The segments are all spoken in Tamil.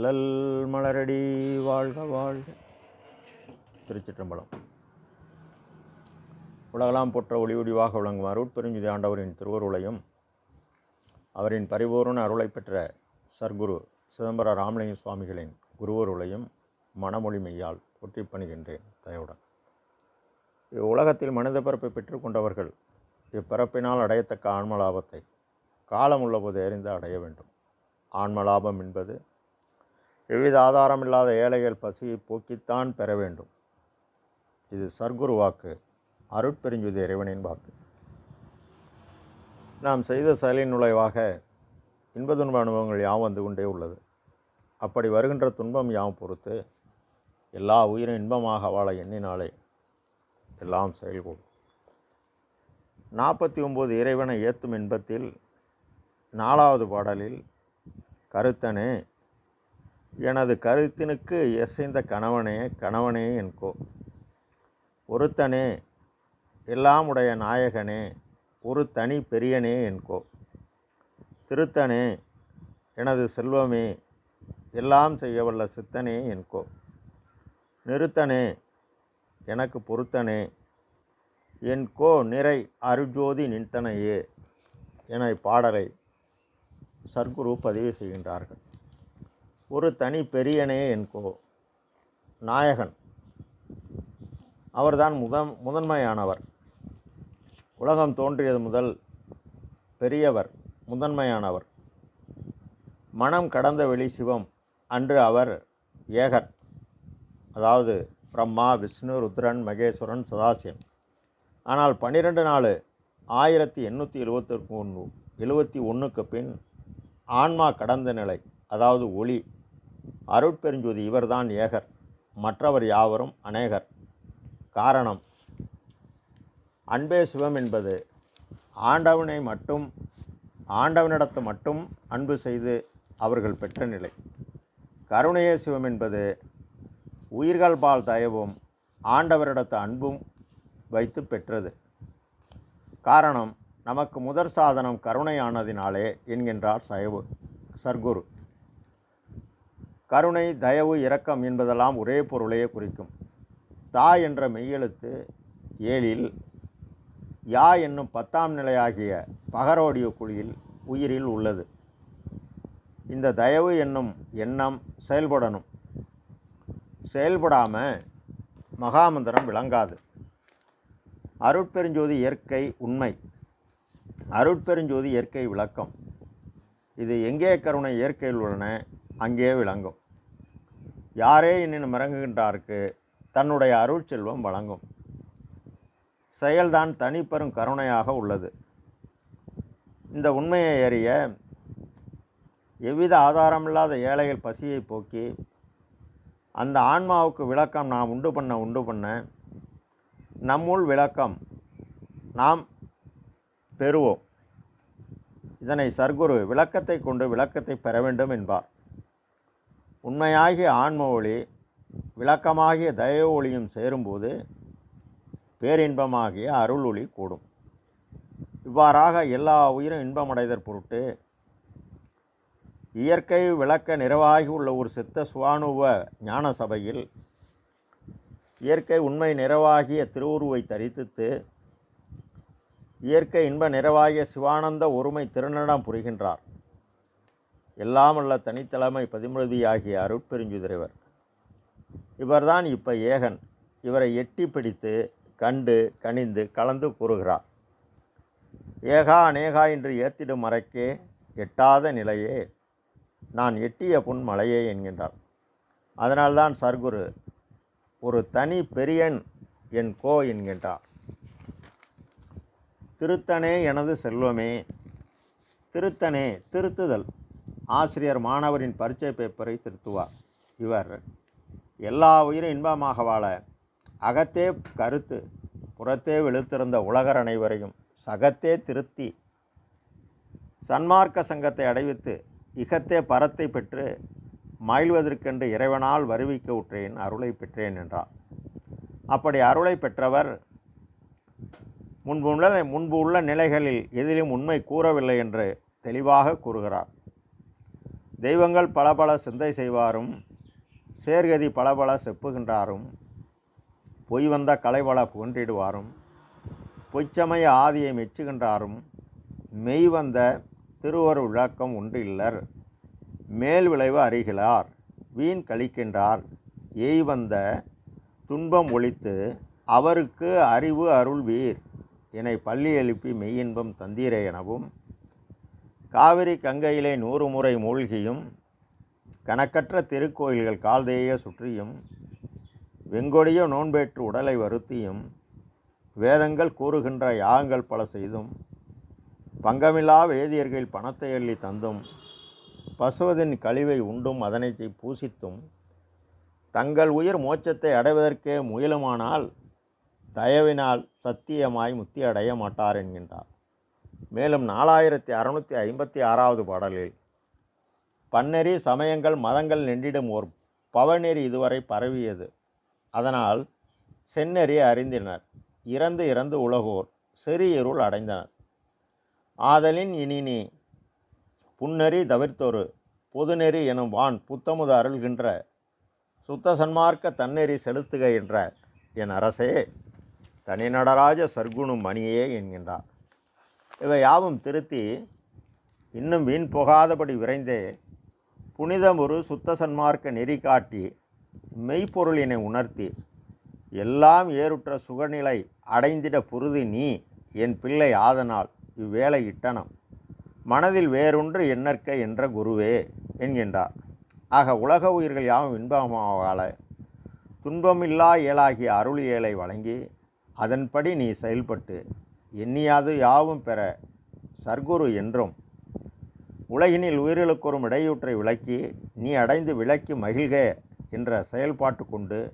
வள்ளல் மலரடி வாழ்க வாழ்க. திருச்சிற்றம்பலம். உலகலாம் போற்ற ஒளி ஒளிவாக விளங்கும் அருட்பெருஞ்சுதி ஆண்டவரின் திருவருளையும் அவரின் பரிபூரண அருளை பெற்ற சர்க்குரு சிதம்பர ராமலிங்க சுவாமிகளின் குருவருளையும் மனமொழி மெய்யால் போற்றி பணிகின்றேன் தயவுடன். இவ்வுலகத்தில் மனித பிறப்பை பெற்றுக்கொண்டவர்கள் இப்பிறப்பினால் அடையத்தக்க ஆன்ம லாபத்தை காலம் உள்ளபோது அறிந்து அடைய வேண்டும். ஆன்ம லாபம் என்பது எவ்வித ஆதாரமில்லாத ஏழைகள் பசியை போக்கித்தான் பெற வேண்டும். இது சர்க்குரு வாக்கு அருட்பெருஞ்சுதி இறைவனின் வாக்கு. நாம் செய்த செயலின் நுழைவாக இன்ப துன்ப அனுபவங்கள் யாவும் வந்து கொண்டே உள்ளது. அப்படி வருகின்ற துன்பம் யாவும் பொறுத்து எல்லா உயிரும் இன்பமாக வாழ எண்ணினாலே எல்லாம் செயல்கூடும் நாற்பத்தி ஒம்பது இறைவனை ஏற்றும் இன்பத்தில் நாலாவது பாடலில் கருத்தனே எனது கருத்தினுக்கு எசைந்த கணவனே கணவனே என்கோ. ஒருத்தனே எல்லாம் உடைய நாயகனே ஒரு தனி பெரியனே என்கோ. திருத்தனே எனது செல்வமே எல்லாம் செய்யவல்ல சித்தனே என்கோ. நிறுத்தனே எனக்கு பொறுத்தனே என்கோ நிறை அருஜோதி நின்றனையே என பாடலை சர்க்குரு பதிவு செய்கின்றார்கள். ஒரு தனி பெரியனே என்கோ. நாயகன். அவர்தான் முதன் முதன்மையானவர். உலகம் தோன்றியது முதல் பெரியவர் முதன்மையானவர். மனம் கடந்த வெளி சிவம் அன்று அவர் ஏகர். அதாவது பிரம்மா விஷ்ணு ருத்ரன் மகேஸ்வரன் சதாசிவன். ஆனால் பன்னிரெண்டு நாலு ஆயிரத்தி எண்ணூற்றி எழுபத்தி ஒன்று எழுபத்தி ஒன்றுக்கு பின் ஆன்மா கடந்த நிலை அதாவது ஒளி அருட்பெருஞ்சோதி இவர்தான் ஏகர் மற்றவர் யாவரும் அநேகர். காரணம் அன்பே சிவம் என்பது ஆண்டவனை மட்டும் ஆண்டவனிடத்து மட்டும் அன்பு செய்து அவர்கள் பெற்ற நிலை. கருணையே சிவம் என்பது உயிர்கள் பால் தயவும் ஆண்டவரிடத்து அன்பும் வைத்து பெற்றது. காரணம் நமக்கு முதற் சாதனம் கருணையானதினாலே என்கின்றார் சயவு சர்க்குரு. கருணை தயவு இரக்கம் என்பதெல்லாம் ஒரே பொருளையே குறிக்கும். தா என்ற மெய்யெழுத்து ஏழில் யா என்னும் பத்தாம் நிலையாகிய பகரோடிய குழியில் உயிரில் உள்ளது. இந்த தயவு என்னும் எண்ணம் செயல்படணும். செயல்படாமல் மகாமந்திரம் விளங்காது. அருட்பெருஞ்சோதி இயற்கை உண்மை. அருட்பெருஞ்சோதி இயற்கை விளக்கம். இது எங்கே கருணை இயற்கையில் உள்ளன அங்கே விளங்கும். யாரே என்னிடம் இறங்குகின்றாருக்கு தன்னுடைய அருட்செல்வம் வழங்கும். செயல்தான் தனிப்பெரும் கருணையாக உள்ளது. இந்த உண்மையை அறிய எவ்வித ஆதாரமில்லாத ஏழைகள் பசியை போக்கி அந்த ஆன்மாவுக்கு விளக்கம் நாம் உண்டு பண்ண உண்டு பண்ண நம்முள் விளக்கம் நாம் பெறுவோம். இதனை சர்க்குரு விளக்கத்தை கொண்டு விளக்கத்தை பெற வேண்டும் என்பார். உண்மையாகிய ஆன்ம ஒளி விளக்கமாகிய தயவு ஒளியும் சேரும்போது பேரின்பமாகிய அருள் ஒளி கூடும். இவ்வாறாக எல்லா உயிரும் இன்பமடைதற் பொருட்டு இயற்கை விளக்க நிறைவாகி உள்ள ஒரு சித்த சுவானுவ ஞான சபையில் இயற்கை உண்மை நிறைவாகிய திருவுருவை தரித்துத்து இயற்கை இன்ப நிறைவாகிய சிவானந்த ஒருமை திருநடம் புரிகின்றார். எல்லாமல்ல தனித்தலைமை பதிமுறுதியாகிய அருட்பெருஞ்சுதிரைவர். இவர்தான் இப்போ ஏகன். இவரை எட்டி பிடித்து கண்டு கனிந்து கலந்து கூறுகிறார். ஏகா அநேகா என்று ஏத்திடும் மறைக்கே எட்டாத நிலையே. நான் எட்டிய புன் மலையே என்கின்றார். அதனால்தான் சர்க்குரு ஒரு தனி பெரியன் என் கோ என்கின்றார். திருத்தனே எனது செல்வமே. திருத்தனே திருத்துதல். ஆசிரியர் மாணவரின் பரீட்சை பேப்பரை திருத்துவார். இவர் எல்லா உயிரும் இன்பமாக வாழ அகத்தே கருத்து புறத்தே வெளுத்திருந்த உலகர் அனைவரையும் சகத்தே திருத்தி சன்மார்க்க சங்கத்தை அடைவித்து இகத்தே பரத்தை பெற்று மகிழ்வதற்கென்று இறைவனால் வருவிக்க உற்றேன் அருளை பெற்றேன் என்றார். அப்படி அருளை பெற்றவர் முன்பு உள்ள முன்பு உள்ள நிலைகளில் எதிலும் உண்மை கூறவில்லை என்று தெளிவாக கூறுகிறார். தெய்வங்கள் பல பல சிந்தை செய்வாரும் சேர்கதி பல பல செப்புகின்றாரும் பொய் வந்த கலைவள புகன்றிடுவாரும் பொய்ச்சமய ஆதியை மெச்சுகின்றாரும் மெய் வந்த திருவரு விளக்கம் ஒன்றில்லர் மேல் விளைவு அறிகிறார் வீண் கழிக்கின்றார் எய் வந்த துன்பம் ஒழித்து அவருக்கு அறிவு அருள்வீர் என்னை பள்ளி எழுப்பி மெய்யின்பம் தந்தீரே எனவும் காவிரி கங்கையிலே நூறு முறை மூழ்கியும் கணக்கற்ற திருக்கோயில்கள் கால்தேய சுற்றியும் வெங்கொடிய நோன்பேற்று உடலை வருத்தியும் வேதங்கள் கூறுகின்ற யாகங்கள் பல செய்தும் பங்கமில்லா வேதியர்கள் பணத்தை அள்ளி தந்தும் பசுவதின் கழிவை உண்டும் அதனை பூசித்தும் தங்கள் உயிர் மோட்சத்தை அடைவதற்கே முயலுமானால் தயவினால் சத்தியமாய் முத்தி அடைய மாட்டார் என்கின்றார். மேலும் நாலாயிரத்தி அறநூற்றி ஐம்பத்தி ஆறாவது பாடலில் பன்னெறி சமயங்கள் மதங்கள் நின்றிடும் ஓர் பவநெறி இதுவரை பரவியது. அதனால் செந்நெறி அறிந்தினர். இறந்து இறந்து உலகோர் செறியிருள் அடைந்தனர். ஆதலின் இனினி புன்னெறி தவிர்த்தொரு பொதுநெறி எனும் வான் புத்தமுது அருள்கின்ற சுத்த சன்மார்க்க தன்னெறி செலுத்துக என்ற என் அரசே தனிநடராஜ சர்க்குணும் மணியே என்கின்றார். இவை யாவும் திருத்தி இன்னும் வீண் போகாதபடி விரைந்தே புனிதமொரு சுத்த சன்மார்க்க நெறி காட்டி மெய்ப்பொருளினை உணர்த்தி எல்லாம் ஏறுற்ற சுகநிலை அடைந்திட புருதி நீ என் பிள்ளை ஆதனால் இவ்வேளை இட்டனம். மனதில் வேறொன்று எண்ணற்க என்ற குருவே என்கின்றார். ஆக உலக உயிர்கள் யாவும் இன்பமாவால துன்பமில்லா ஏழாகிய அருள் ஏழை வழங்கி அதன்படி நீ செயல்பட்டு எண்ணியாது யாவும் பெற சர்க்குரு என்றும். உலகினில் உயிர்களுக்கொரும் இடையூற்றை விளக்கி நீ அடைந்து விளக்கி மகிழ்க என்ற செயல்பாட்டு கொண்டு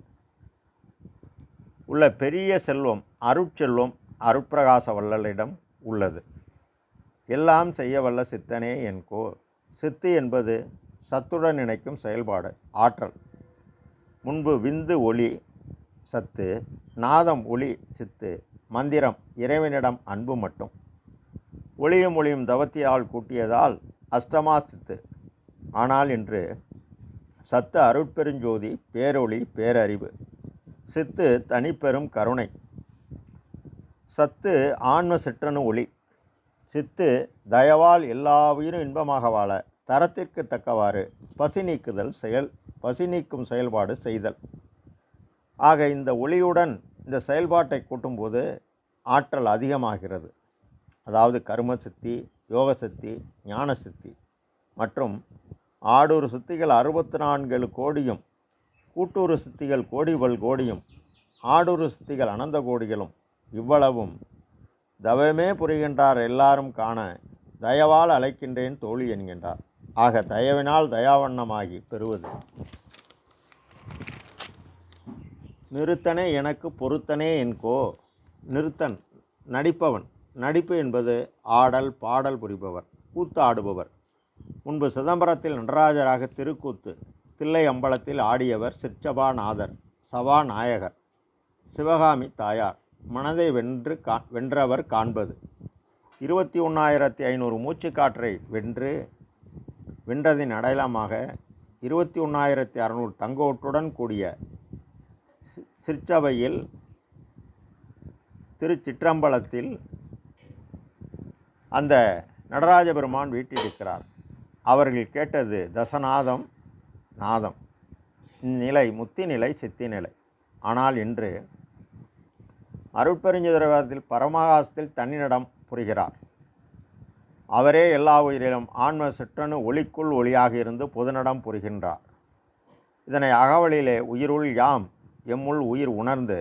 உள்ள பெரிய செல்வம் அருட்செல்வம் அருட்பிரகாச வள்ளலிடம் உள்ளது. எல்லாம் செய்ய வல்ல சித்தனே என்கோ சித்து என்பது சத்துடன் இணைக்கும் செயல்பாடு ஆற்றல். முன்பு விந்து ஒளி சத்து நாதம் ஒளி சித்து மந்திரம் இறைவனிடம் அன்பு மட்டும். ஒளியும் ஒளியும் தவத்தியால் கூட்டியதால் அஷ்டமா சித்து ஆனால் இன்று சத்து அருட்பெருஞ்சோதி பேரொளி பேரறிவு. சித்து தனிப்பெரும் கருணை. சத்து ஆன்ம சிற்றனு ஒளி. சித்து தயவால் எல்லா உயிரும் இன்பமாக வாழ தரத்திற்கு தக்கவாறு பசி நீக்குதல் செயல் பசி நீக்கும் செயல்பாடு செய்தல். ஆக இந்த ஒளியுடன் இந்த செயல்பாட்டை கூட்டும்போது ஆற்றல் அதிகமாகிறது. அதாவது கர்ம சக்தி யோக சக்தி ஞான சக்தி மற்றும் ஆடூறு சித்திகள் அறுபத்தி நான்கு கோடியும் கூட்டுறு சித்திகள் கோடிபல் கோடியும் ஆடூறு சித்திகள் அனந்த கோடிகளும் இவ்வளவும் தவமே புரிகின்றார் எல்லாரும் காண தயவால் அழைக்கின்றேன் தோழி என்கின்றார். ஆக தயவினால் தயாவண்ணமாகி பெறுவது. நிறுத்தனே எனக்கு பொருத்தனே என்கோ. நிறுத்தன் நடிப்பவன். நடிப்பு என்பது ஆடல் பாடல் புரிபவர் கூத்து ஆடுபவர் முன்பு சிதம்பரத்தில் நடராஜராக திருக்கூத்து தில்லை அம்பலத்தில் ஆடியவர் சிற்சபாநாதர் சபாநாயகர் சிவகாமி தாயார். மனதை வென்று கா வென்றவர் காண்பது. இருபத்தி ஒன்றாயிரத்தி ஐநூறு மூச்சுக்காற்றை வென்று வென்றதின் அடையாளமாக இருபத்தி ஒன்றாயிரத்தி அறநூறு தங்கோட்டுடன் கூடிய சிற்சபையில் திருச்சிற்றம்பலத்தில் அந்த நடராஜ பெருமான் வீட்டிருக்கிறார் அவர்கள் கேட்டது தசநாதம் நாதம். இந்நிலை முத்தி நிலை சித்தி நிலை ஆனால் இன்று அருட்பெருஞ்சுதரவாதத்தில் பரமகாசத்தில் தன்னிடம் புரிகிறார். அவரே எல்லா உயிரிலும் ஆன்ம சிற்றனு ஒளிக்குள் ஒளியாக இருந்து பொதுநடம் புரிகின்றார். இதனை அகவலிலே உயிருள் யாம் எம்முள் உயிர் உணர்ந்து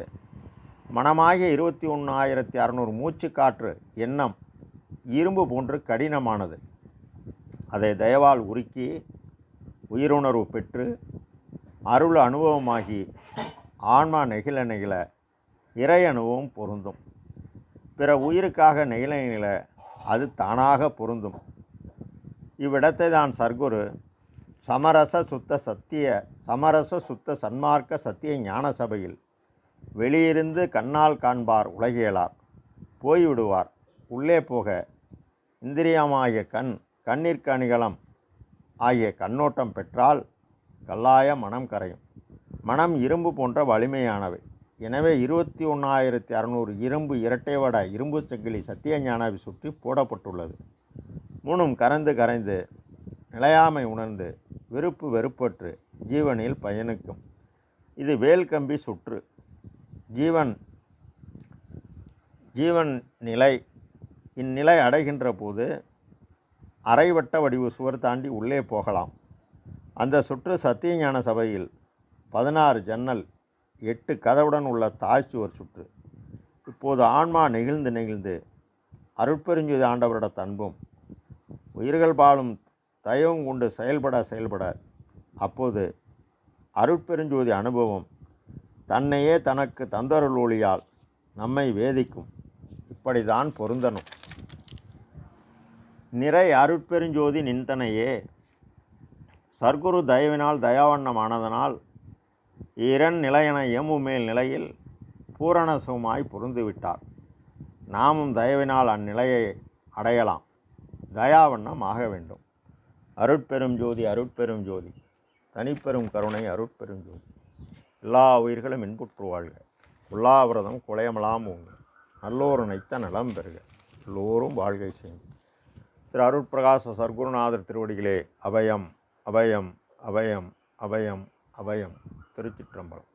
மனமாகிய இருபத்தி ஒன்றாயிரத்தி அறநூறு மூச்சு காற்று எண்ணம் இரும்பு போன்று கடினமானது. அதை தயவால் உருக்கி உயிருணர்வு பெற்று அருள் அனுபவமாகி ஆன்மா நெகிழ நெகிழ இறை அனுபவம் பொருந்தும். பிற உயிருக்காக நெகிழ நெகிழ அது தானாக பொருந்தும். இவ்விடத்தை தான் சர்க்குரு சமரச சுத்த சத்திய சமரச சுத்த சன்மார்க்க சத்திய ஞான சபையில் வெளியிருந்து கண்ணால் காண்பார் உலகியலார் போய்விடுவார். உள்ளே போக இந்திரியமாகிய கண் கண்ணிற்கு அணிகலம் ஆகிய கண்ணோட்டம் பெற்றால் கல்லாய மனம் கரையும். மனம் இரும்பு போன்ற வலிமையானவை. எனவே இருபத்தி ஒன்றாயிரத்தி அறநூறு இரும்பு இரட்டை வட இரும்பு சங்கிலி சத்தியஞானாவை சுற்றி போடப்பட்டுள்ளது. மூணும் கரைந்து கரைந்து நிலையாமை உணர்ந்து விருப்பு வெறுப்பற்று ஜீவனில் பயணிக்கும். இது வேல் கம்பி சுற்று. ஜீவன் ஜீவன் நிலை இந்நிலை அடைகின்ற போது அரைவட்ட வடிவு சுவர் தாண்டி உள்ளே போகலாம். அந்த சுற்று சத்தியஞான சபையில் பதினாறு ஜன்னல் எட்டு கதவுடன் உள்ள தாய் சுவர் சுற்று. இப்போது ஆன்மா நெகிழ்ந்து நெகிழ்ந்து அருட்பெருஞ்சுதி ஆண்டவரோட தன்பும் உயிர்கள் பாலும் தயவும் கொண்டு செயல்பட செயல்பட. அப்போது அருட்பெருஞ்சோதி அனுபவம் தன்னையே தனக்கு தந்தருள் ஒளியால் நம்மை வேதிக்கும். இப்படிதான் பொருந்தணும். நிறை அருட்பெருஞ்சோதி நின்றனையே. சர்க்குரு தயவினால் தயாவண்ணமானதனால் இரண் நிலையென எம்முமேல் நிலையில் பூரணசுமாய் பொருந்துவிட்டார். நாமும் தயவினால் அந்நிலையை அடையலாம். தயாவண்ணம் ஆக வேண்டும். அருட்பெரும் ஜோதி அருட்பெரும் ஜோதி. தனிப்பெரும் கருணை அருட்பெரும் ஜோதி. எல்லா உயிர்களும் இன்புற்று வாழ்க. உல்லாவிரதம் குலையமலாம் உங்க நல்லோர் நினைத்த நலம் பெறுக. எல்லோரும் வாழ்கை செய்யும். திரு அருட்பிரகாச சர்க்குருநாதர் திருவடிகளே அபயம் அபயம் அபயம் அபயம் அபயம். திருச்சிற்றம்பலம்.